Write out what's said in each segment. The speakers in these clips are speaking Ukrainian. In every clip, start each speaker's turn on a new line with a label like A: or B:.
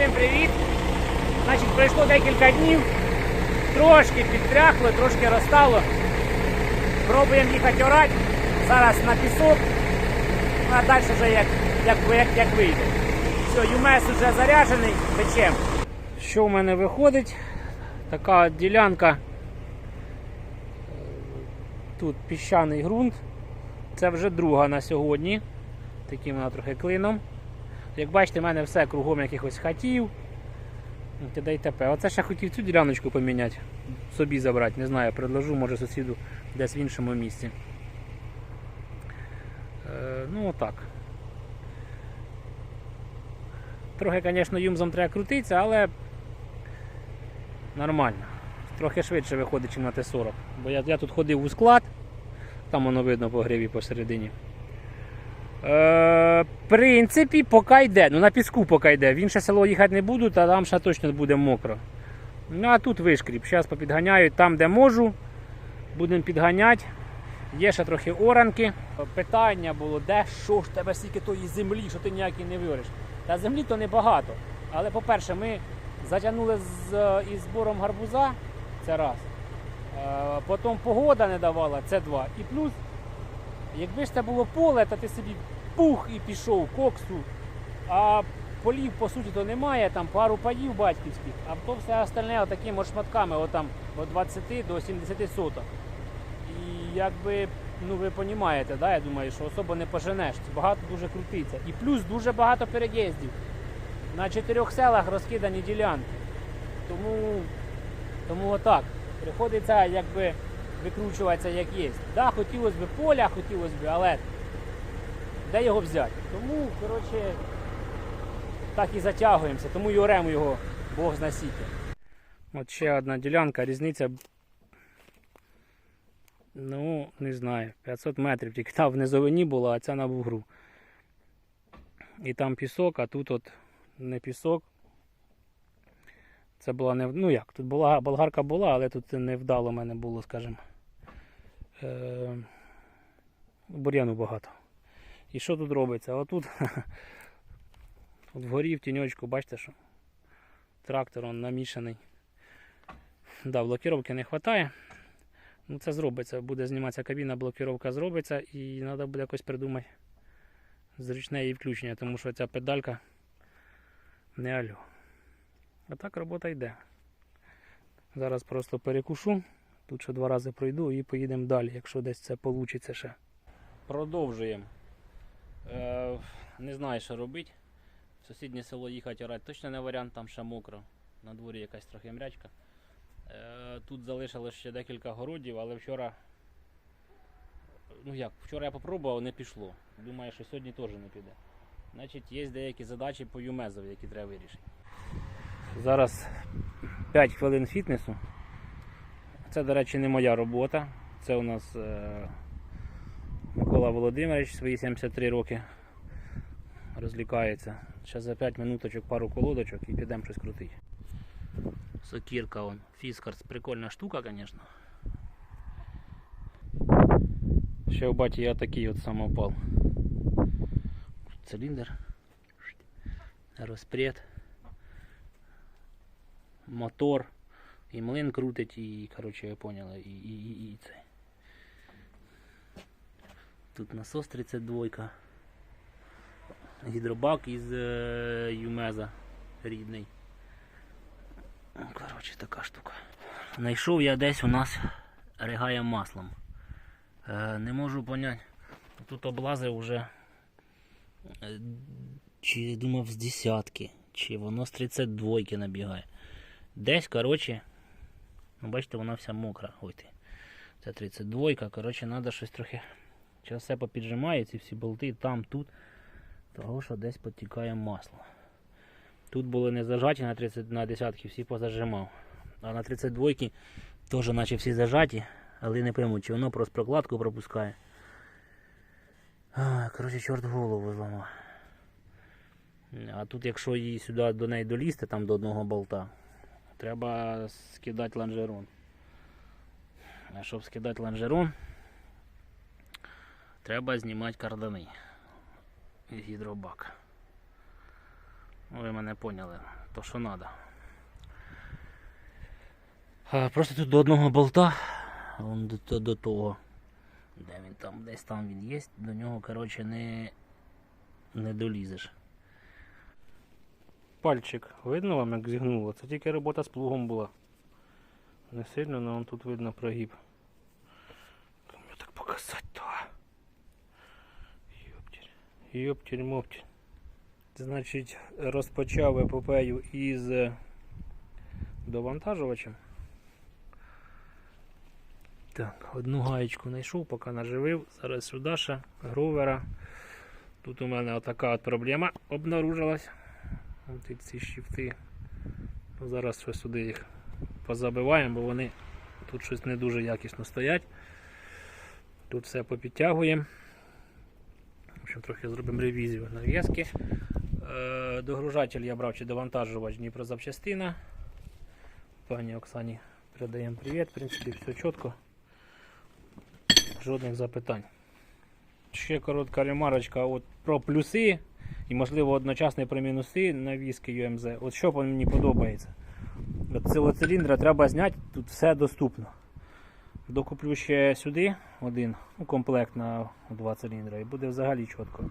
A: Всім привіт! Значить, пройшло декілька днів, трошки підтряхло, трошки розстало. Пробуємо їхати орати. Зараз на пісок, ну, а далі вже як, як, як, як вийде. Все, ЮМЕС вже заряджений, печем. Що в мене виходить? Така ділянка. Тут піщаний ґрунт. Це вже друга на сьогодні. Таким вона трохи клином. Як бачите, в мене все кругом якихось хатів. І т.п. Оце ще хотів цю діляночку поміняти, собі забрати, не знаю, предложу, може сусіду десь в іншому місці. Е, ну отак. Трохи, звісно, юмзом треба крутитися, але нормально. Трохи швидше виходить, ніж на Т-40. Бо я, я тут ходив у склад, там воно видно по гриві посередині. Е, принципі, поки йде. Ну на піску поки йде. В інше село їхати не буду, та там ще точно буде мокро. Ну а тут вишкріп. Зараз попідганяю там, де можу. Будемо підганяти. Є ще трохи оранки. Питання було, де що ж тебе стільки тої землі, що ти ніякий не вириш. Та землі то небагато. Але по-перше, ми затягнули з, із збором гарбуза, це раз. Е, потім погода не давала, це два. І плюс Якби ж це було поле, то ти собі пух і пішов коксу, а полів по суті то немає, там пару паїв батьківських, а то все остальне такими шматками, отам від 20 до 70 соток. І якби, ну ви розумієте, да, я думаю, що особо не поженеш, багато дуже крутиться. І плюс дуже багато переїздів. На чотирьох селах розкидані ділянки. Тому, тому отак. Приходиться якби викручуватися як є. Да, хотілося б поля, хотілося б, але де його взяти? Тому, коротше, так і затягуємося, тому і оремо його Бог знасіти. От ще одна ділянка, різниця. Ну, не знаю, 500 метрів, тільки там в низовині була, а ця на бугру. І там пісок, а тут от не пісок. Це була не ну як, тут була болгарка була, але тут невдало в мене було, скажімо. Е, бур'яну багато. І що тут робиться? Отут тут вгорі в тіньочку, бачите, що трактор он намішаний. Да, блокировки не вистачає. Ну це зробиться. Буде зніматися кабіна, блокировка зробиться і треба буде якось придумати зручне її включення, тому що ця педалька не алю. А так робота йде. Зараз просто перекушу. Тут ще два рази пройду і поїдемо далі, якщо десь це вийде ще. Продовжуємо. Е, не знаю, що робити. В сусіднє село їхати орати точно не варіант, там ще мокро. На дворі якась трохи мрячка. Е, тут залишилось ще декілька городів, але вчора. Ну як, вчора я попробував, не пішло. Думаю, що сьогодні теж не піде. Значить, є деякі задачі по юмезові, які треба вирішити. Зараз 5 хвилин фітнесу. Це, до речі, не моя робота. Це у нас е, Микола Володимирович, свої 73 роки розлікається. Ще за 5 минуточок пару колодочок і підемо щось крутити. Сокірка он. Фіскарс, прикольна штука, звісно. Ще у баті я такий от самопал. Циліндр. Розпред. Мотор. І млин крутить, і, коротше, ви поняли, і, і, і, і це. Тут насос 32. Гідробак із е, Юмеза рідний. Коротше, така штука. Знайшов я десь у нас ригає маслом. Е, не можу поняти. Тут облазив вже е, чи думав з десятки, чи воно з 32 набігає. Десь, коротше, ну бачите, вона вся мокра. Ой ти. Це 32, коротше, треба щось трохи. Зараз все попіджимає, ці всі болти, там, тут. Того, що десь потікає масло. Тут були не зажаті на 30 на десятки, всі позажимав. А на 32 ки теж наче всі зажаті, але не пойму, чи воно просто прокладку пропускає. Коротше, чорт голову зламав. А тут, якщо її сюди до неї долізти, там до одного болта, треба скидати лонжерон. А щоб скидати лонжерон, треба знімати кардани і гідробак. Ну, Ви мене поняли. то що треба. Просто тут до одного болта, вон до, до, того. Де він там, десь там він є, до нього, коротше, не, не долізеш. Пальчик, видно вам, як зігнуло? Це тільки робота з плугом була. Не сильно, але тут видно прогиб. Як так показати Йоптір. Значить, розпочав епопею із е, довантажувачем. Так, одну гаєчку знайшов, поки наживив. Зараз сюди ще гровера. Тут у мене отака от проблема обнаружилась. От ці щифти. Ну, Зараз щось сюди їх позабиваємо, бо вони тут щось не дуже якісно стоять. Тут все попідтягуємо. Общем, трохи зробимо ревізію нав'язки. Е, Догружатель я брав чи довантажувач Дніпрозапчастина. Пані Оксані передаємо привіт. В принципі, все чітко. Жодних запитань. Ще коротка ремарочка от про плюси і, можливо, одночасно про мінуси на візки UMZ. От що мені подобається. Цього циліндра треба зняти, тут все доступно. Докуплю ще сюди один ну, комплект на два циліндра і буде взагалі чітко.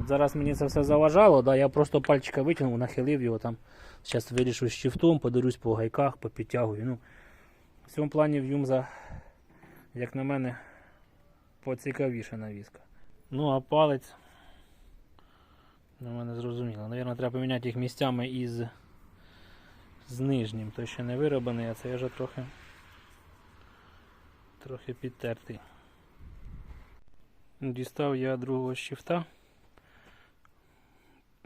A: От зараз мені це все заважало, да, я просто пальчика витягнув, нахилив його там. Зараз вирішу з щифтом, подивлюсь по гайках, попідтягую. Ну, в цьому плані в Юмза, як на мене, поцікавіша навіска. Ну а палець. На мене зрозуміло. Навірно, треба поміняти їх місцями із з нижнім. Той ще не вироблений, а це я вже трохи трохи підтертий. Дістав я другого щифта.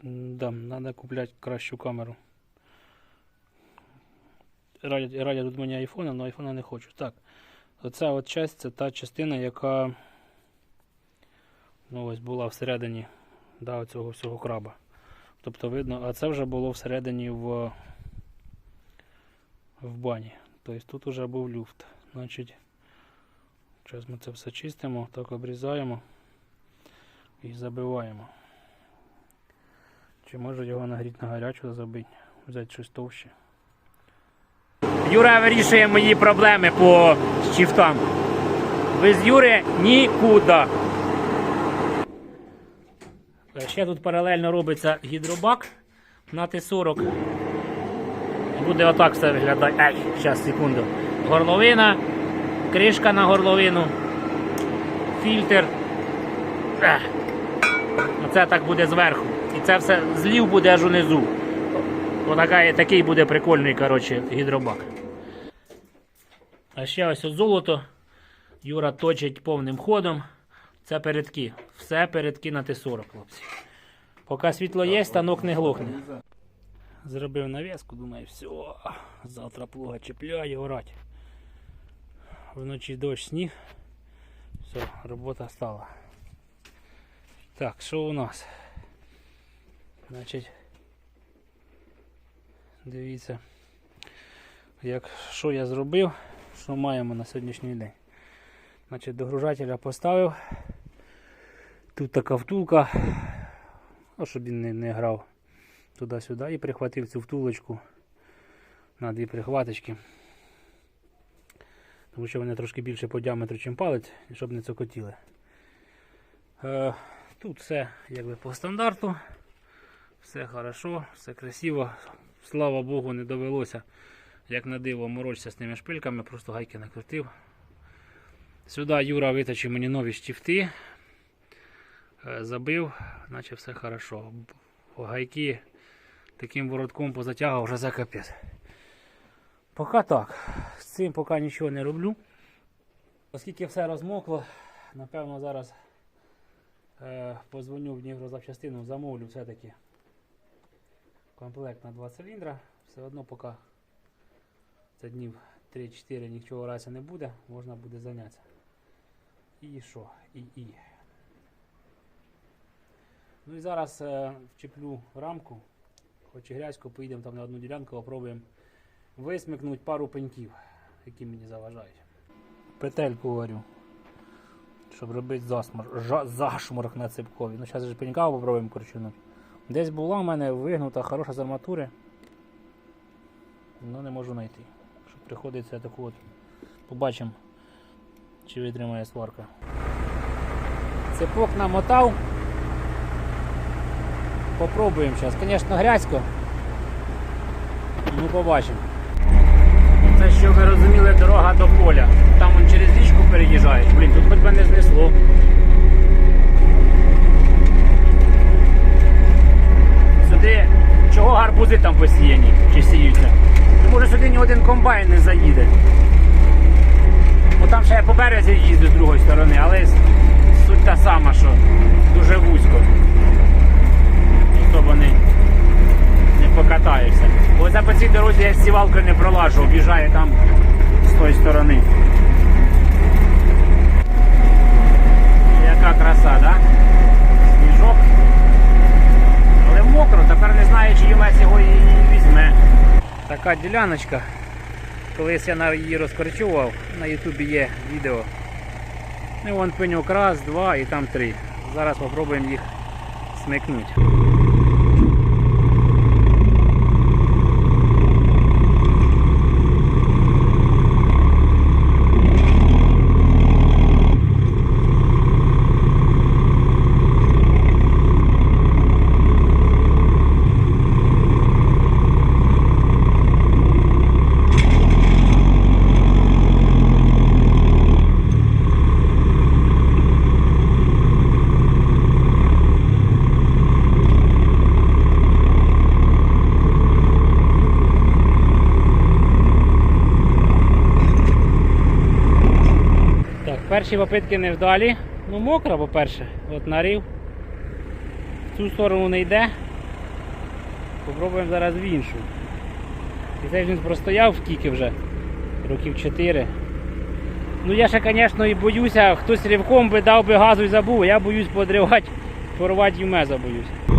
A: Да, треба купляти кращу камеру. Радять, радять тут мені айфона, але айфона не хочу. Так. Оця от часть це та частина, яка ну, ось була всередині да, цього всього краба. Тобто видно, а це вже було всередині в, в бані. Тобто тут вже був люфт. Значить, зараз ми це все чистимо, так обрізаємо і забиваємо. Чи може його нагріти на гарячу забити, взяти щось товще. Юра вирішує мої проблеми по щифтам. Без Юри нікуди. Ще тут паралельно робиться гідробак на Т-40. Буде отак все виглядати. Ай, зараз, секунду. Горловина, кришка на горловину, фільтр. Оце так буде зверху. І це все злів буде аж унизу. Отака, такий буде прикольний коротше, гідробак. А ще ось золото. Юра точить повним ходом. Це передки. Все передки на Т-40, хлопці. Поки світло є, станок не глохне. Зробив нав'язку, думаю, все, завтра плуга чіпляє, орать. Вночі дощ сніг. Все, робота стала. Так, що у нас? Значить, дивіться, як, що я зробив, що маємо на сьогоднішній день. Значить, догружателя поставив. Тут така втулка, ну, щоб він не, не грав туди-сюди і прихватив цю втулочку на дві прихваточки. Тому що вони трошки більше по діаметру, ніж палець, щоб не цокотіли. Е, тут все якби по стандарту. Все хорошо, все красиво. Слава Богу, не довелося, як на диво, морочитися з тими шпильками, просто гайки накрутив. Сюди Юра виточив мені нові штифти. Е, Забив, наче все хорошо. Гайки таким воротком позатягав вже за капець. Поки так. З цим поки нічого не роблю. Оскільки все розмокло, напевно зараз е, позвоню в Дніпрозапчастину, замовлю все-таки комплект на 2 циліндра. Все одно поки це днів 3-4 нічого разу не буде, можна буде зайнятися. І що? І і. Ну і зараз е, вчеплю рамку, хоч і грязько, поїдемо там на одну ділянку, попробуємо висмикнути пару пеньків, які мені заважають. Петельку варю, щоб робити засмор, жа, зашморг на ципкові. Ну зараз же пенька попробуємо корчунути. Десь була в мене вигнута хороша з арматури. Ну не можу знайти. Що приходиться таку от. Побачимо, чи витримає сварка. Цепок намотав. Попробуємо зараз. Звісно, грязько. Ну побачимо. Це що ви розуміли, дорога до поля. Там он через річку переїжджають. Блін, тут хоч би не знесло. Сюди чого гарбузи там посіяні чи сіються? Ну, може сюди ні один комбайн не заїде. Бо там ще я по березі їздю з другої сторони, але суть та сама, що дуже вузько. Особо не покатаєшся. Бо це по цій дорозі я сівалкою не пролажу, об'їжджаю там з тої сторони. Яка краса, да? Сніжок. Але мокро, тепер не знаю, чи Єлесь його і візьме. Така діляночка. Колись я її розкорчував, на Ютубі є відео. Ну, вон пеньок раз, два і там три. Зараз спробуємо їх смикнути. Так, перші попитки невдалі. Ну мокро, по-перше, от нарів. В цю сторону не йде. Попробуємо зараз в іншу. І цей він простояв скільки вже? Років 4. Ну я ще, звісно, і боюся, хтось ривком би дав би газу і забув, я боюсь подривати, порвати юмеза боюсь.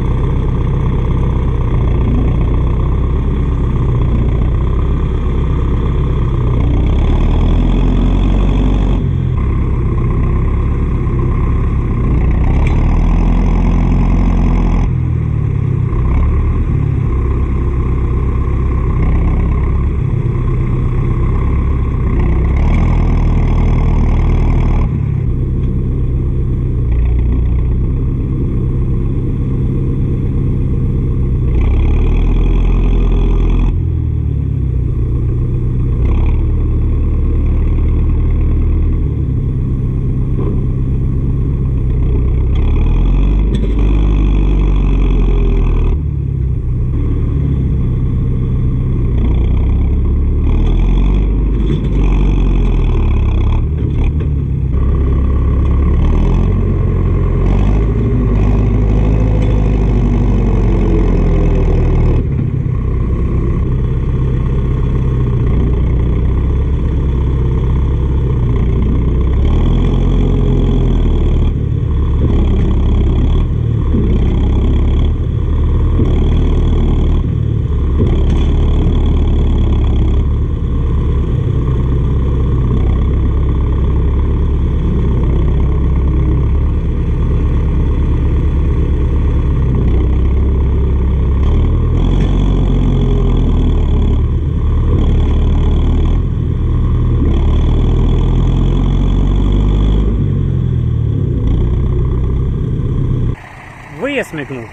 A: Висмикнув.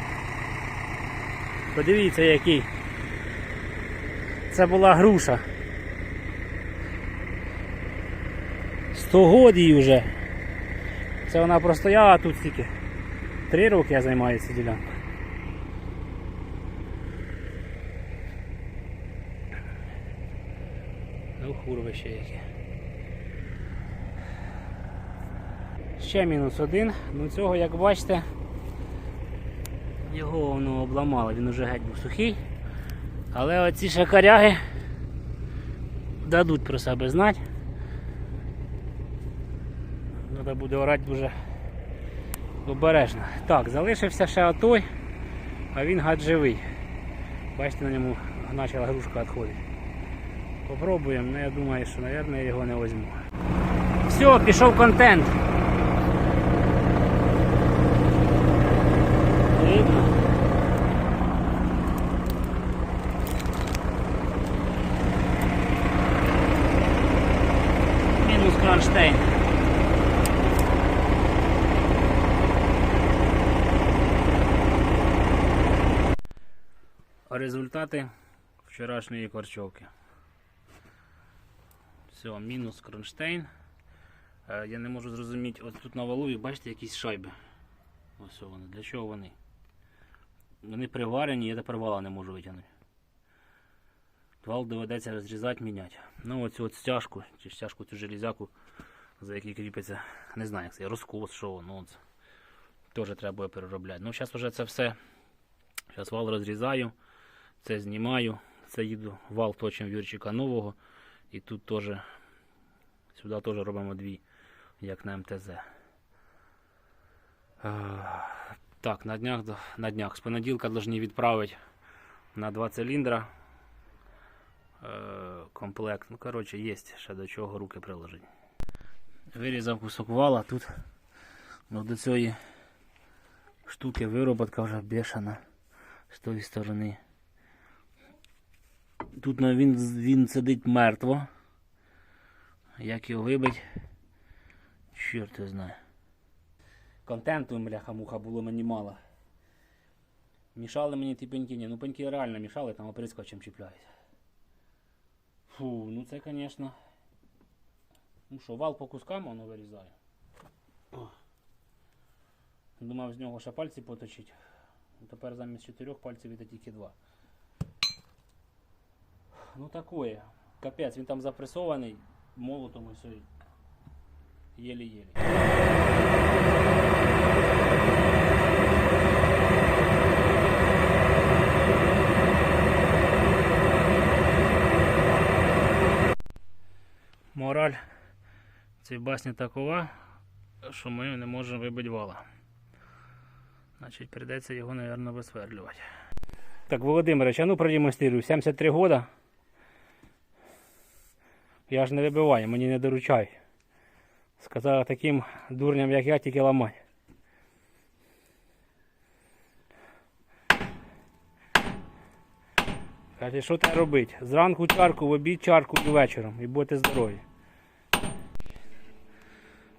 A: Подивіться який. Це була груша. 100 годів вже. Це вона простояла тут стільки. Три роки я займаюся ділянкою. Ну, хурвище яке. Ще мінус один. Ну цього, як бачите, його воно обламало, він уже геть був сухий. Але оці шакаряги дадуть про себе знати. Треба буде орати дуже обережно. Так, залишився ще отой, а він гад живий. Бачите, на ньому почала грушка відходити. Попробуємо, але я думаю, що, мабуть, я його не візьму. Все, пішов контент. Видно? Результати вчорашньої корчовки. Все, мінус кронштейн. Е, Я не можу зрозуміти, от тут на валу, бачите, якісь шайби. Ось вони. Для чого вони? Вони приварені, я тепер вала не можу витягнути. Вал доведеться розрізати, міняти. Ну оцю от стяжку, чи стяжку цю железяку, за який кріпиться, не знаю, як це розкос, що воно. Теж треба буде переробляти. Ну, зараз вже це все. Зараз вал розрізаю, це знімаю, це їду, вал точимо Юрчика нового. І тут теж сюди теж робимо дві, як на МТЗ. Е, Так, на днях, на днях. З понеділка повинні відправити на два циліндра. Е, комплект. Ну, коротше, є ще до чого руки приложити. Вирізав кусок вала тут. Ну, до цієї штуки вироботка вже бешена з тої сторони. Тут він, він сидить мертво. Як його вибить, чорт його знає. Контенту, бляха-муха, було мені мало. Мішали мені ті пеньки, ні, ну пеньки реально мішали, там оприсква чим чіпляють. Фу, ну це, звісно. Ну що, вал по кускам воно вирізає. Думав з нього ще пальці поточить. Тепер замість чотирьох пальців іде тільки два. Ну такое. Капець, він там запресований молотом і все. Єлі-єлі. Мораль цієї басні такова, що ми не можемо вибити вала. Значить, прийдеться його, мабуть, висверлювати. Так, Володимирович, а ну продемонстрирую. 73 года. Я ж не вибиваю, мені не доручають. Сказали таким дурням, як я, тільки ламай. Каже, що треба робити? Зранку чарку, в обід чарку і вечором. І будете здорові.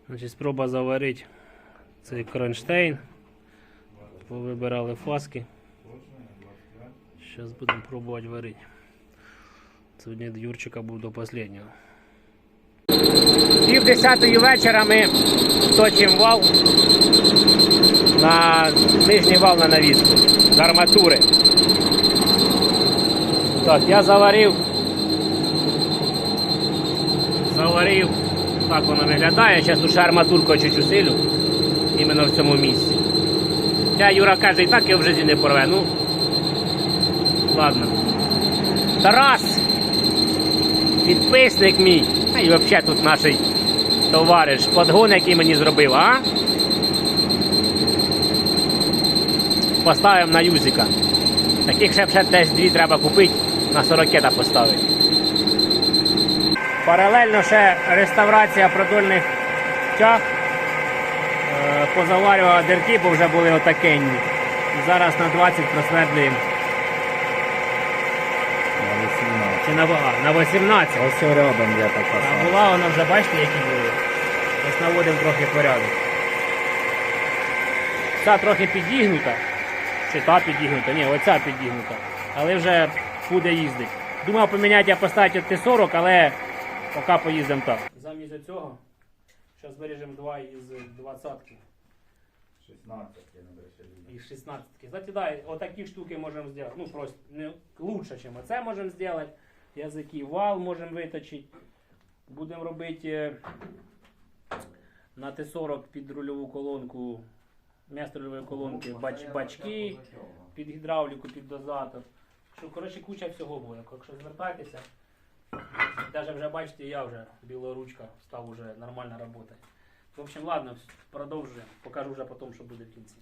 A: Значить, спроба заварити цей кронштейн. Повибирали фаски. Зараз будемо пробувати варити. Сьогодні до Юрчика був до останнього. Пів десятої вечора ми точимо вал на нижній вал на навіску з арматури. Так, я заварив. Заварив. Так воно виглядає. Зараз уже арматурку чуть усилю. Іменно в цьому місці. Я Юра каже, і так я в житті не порве. Ну. Ладно. Тарас! Підписник мій. А і взагалі тут наш товариш. Подгон, який мені зробив, а? Поставимо на юзика. Таких ще, ще десь дві треба купити, на 40 поставити. Паралельно ще реставрація продольних тяг. Е, Позаварював дирки, бо вже були отакенні. Зараз на 20 просвердлюємо.
B: На 18.
A: Чи на, а, на 18.
B: Ось рядом я така
A: А була вона вже, бачите, які були. Ось наводимо трохи порядок. Ця трохи підігнута. Чи та підігнута? Ні, оця підігнута. Але вже буде їздити. Думав поміняти, я поставити Т-40, але поки поїздимо так. Замість цього, зараз виріжемо два із 20-ки
B: 16 я не брешаю.
A: і 16-ки. Кстати, да, отакі штуки можемо зробити. Ну, просто не лучше, ніж оце можемо зробити. Язики вал можемо виточити. Будемо робити е, на Т-40 під рульову колонку, вместо рульової колонки бач, бачки, під гідравліку, під дозатор. Що, коротше, куча всього буде. Якщо звертайтеся, навіть вже бачите, я вже білоручка став уже нормально працювати. В общем, ладно, продовжуємо. Покажу вже потім, що буде в кінці.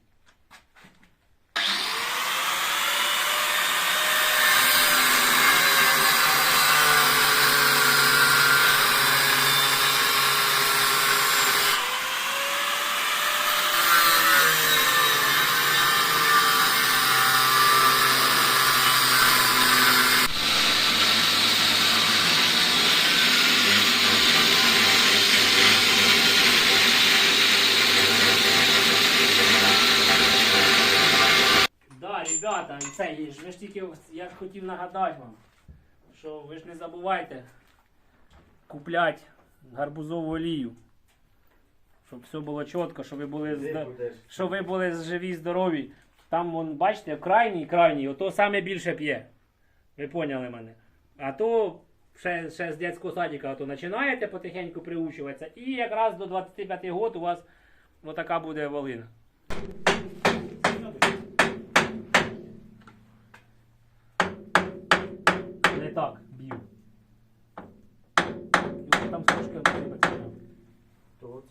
A: Ж не забувайте купляти гарбузову олію. Щоб все було чітко, щоб ви були зда- щоб ви були живі, здорові. Там, вон, бачите, крайній, крайній, ото саме більше п'є. Ви поняли мене. А то ще, ще з дитячого садика а то починаєте потихеньку приучуватися, і якраз до 25 років у вас отака буде волина. Не так, б'ю. Його там трошки посипеться.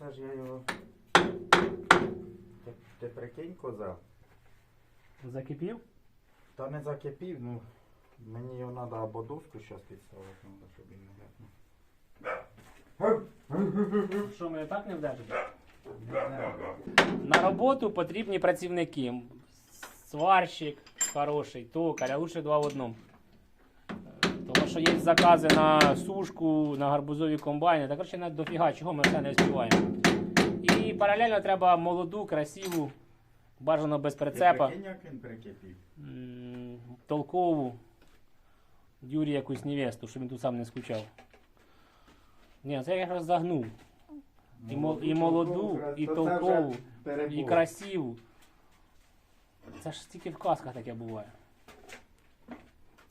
B: Оце ж я його. Ти, ти прикинь, коза?
A: Закипів?
B: Та не закипів, ну. Мені його треба або доску зараз підставити, треба, щоб він не гепнув.
A: Що ми так не вдержимо? На роботу потрібні працівники. Сварщик хороший, токар, а лучше два в одному. Що є закази на сушку, на гарбузові комбайни. Так коротше, дофіга, чого ми все не встигаємо. І паралельно треба молоду, красиву, бажано без прицепа, толкову, Юрі якусь невесту, щоб він тут сам не скучав. Ні, це я якраз загнув. І мол- і молоду, і
B: то це вже
A: толкову. І красиву. Це ж тільки в казках таке буває.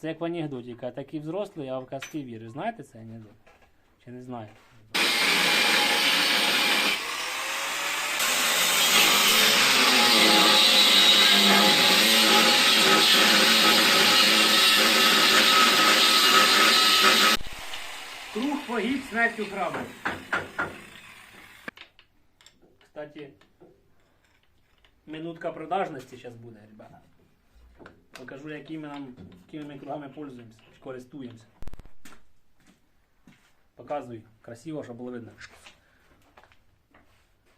A: Це як в анекдоті, каже, такий взрослий, а в казки віриш. Знаєте цей анекдот? Чи не знаєте? Круг погиб смертю храбрих. Кстати, минутка продажності зараз буде, ребята. Покажу, якими нам, якими ми кругами пользуємося, користуємося. Показуй. Красиво, щоб було видно.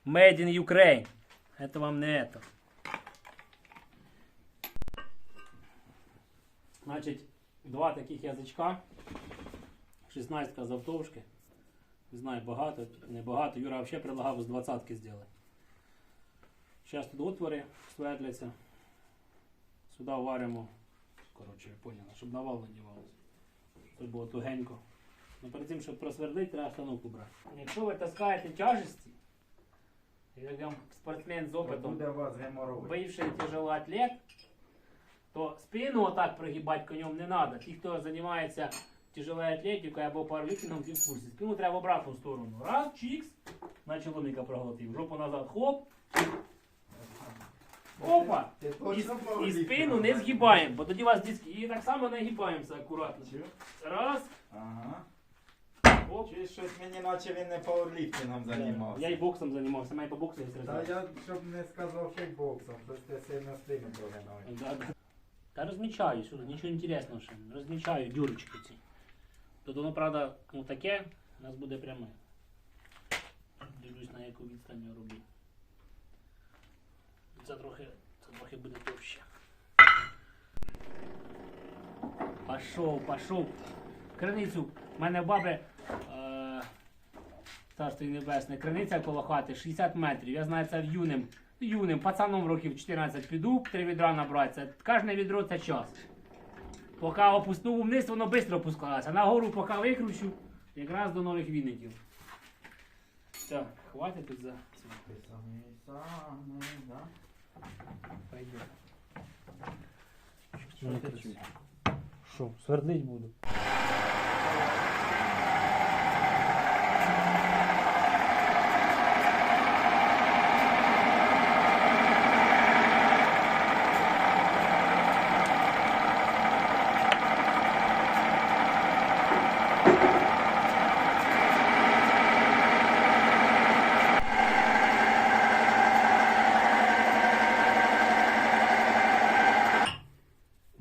A: Made in Ukraine. Это вам не это. Значить, два таких язичка. 16 завтовшки. Не знаю, багато, не багато. Юра взагалі предлагав з 20 зробити. Зараз тут отвори свердляться. Сюди варимо. Коротше, ви поняли, щоб на вал надівалося. Щоб було тугенько. Ну перед тим, щоб просвердити, треба остановку брати. Якщо ви таскаєте тяжесті, як вам спортсмен з опитом,
B: Буде у вас геморрой.
A: бывший тяжелый атлет, то спину вот так прогибать конем не надо. Ті, хто займається тяжелою атлетикою або пауерліфтингом, ті в курсі. Спину треба в обратну сторону. Раз, чікс, на чоловіка проглотив. Жопу назад, хоп. Опа! І, і спину не згибаємо, бо тоді у вас диски. І так само не гибаємося акуратно. Раз,
B: Ага.
A: оп.
B: Чуєш, щось мені наче він не пауерліфтингом займався.
A: Я і боксом займався, має по боксу є
B: Та я, щоб не сказав кікбоксом, щось ти сильно спину прогинаєш.
A: Да, да. Та розмічаю, тут нічого інтересного ще. Розмічаю дюрочки ці. Тут воно, правда, ну таке, у нас буде пряме. Дивлюсь на яку відстань його робити. Це трохи, це трохи буде товще. Пішов, пішов. Криницю. У мене баби е, царство небесне, криниця коло хати 60 метрів. Я знаю, це юним. Юним, пацаном років 14 піду, три відра набрати. Це, кожне відро це час. Поки опустив вниз, воно швидко опускалося. Нагору поки викручу, якраз до нових віників. Так, хватить тут за Пойдем.
B: Що?
A: Що, свердлить буду.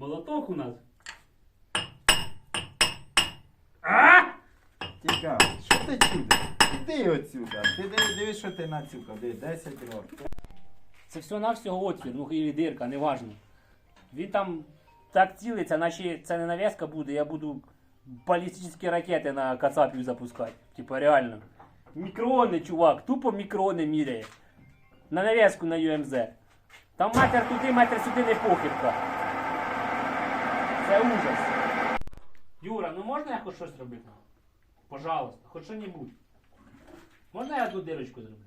A: Молоток у нас. А!
B: Тіка, що ти чудиш? Іди отсюда. Ти диви- дивись, що ти нацюкав. Диви, 10 років.
A: Це все на всього отвір, ну і дирка, неважно. Він там так цілиться, наче це не нав'язка буде, я буду балістичні ракети на Кацапів запускати. Типа реально. Мікрони, чувак, тупо мікрони міряє. На нав'язку на ЮМЗ. Там метр туди, метр сюди не похибка. Це ужас. Юра, ну можна я хоч щось робити? Пожалуйста, хоч що-небудь. Можна я одну дирочку зроблю?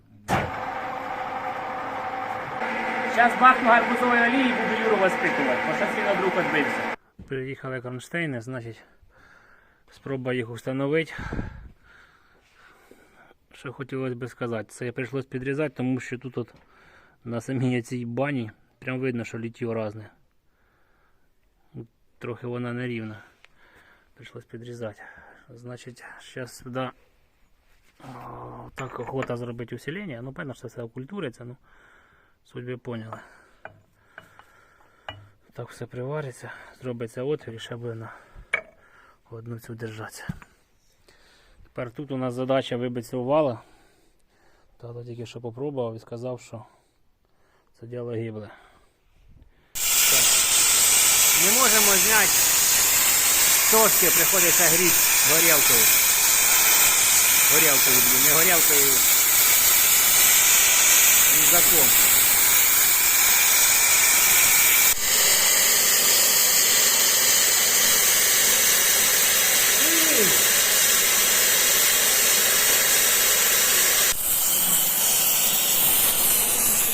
A: Зараз бахну гарбузової олії і буду Юру воспитувати, бо щось він на друг відбився. Приїхали кронштейни, значить, спроба їх встановити. Що хотілося би сказати, це прийшлось підрізати, тому що тут от на самій цій бані прям видно, що літьо різне. Трохи вона нерівна. Прийшлось підрізати. Значить, зараз сюди а, так охота зробити усилення. Ну, певно, що це окультуриться, ну суть ви поняли. Так все привариться, зробиться отвір і ще буде на одну цю держатися. Тепер тут у нас задача вибити цього вала. Тато тільки що попробував і сказав, що це діло гибле. Не можемо зняти тошки, приходиться гріти горілкою. Горілкою, не горілкою. Рюкзаком.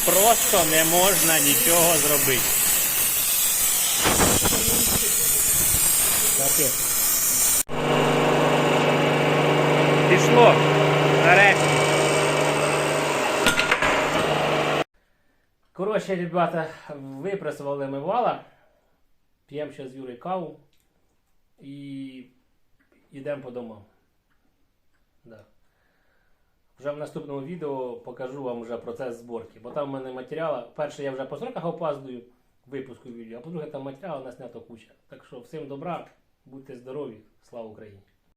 A: Просто не можна нічого зробити. Таке. Пішло. Нарешті. Коротше, ребята, випресували ми вала. П'ємо ще з Юрою каву. І йдемо по домам. Да. Вже в наступному відео покажу вам вже процес зборки. Бо там в мене матеріал. Перше, я вже по сроках опаздую випуску відео, а по-друге, там матеріалу наснято куча. Так що всім добра, будьте здорові, слава Україні!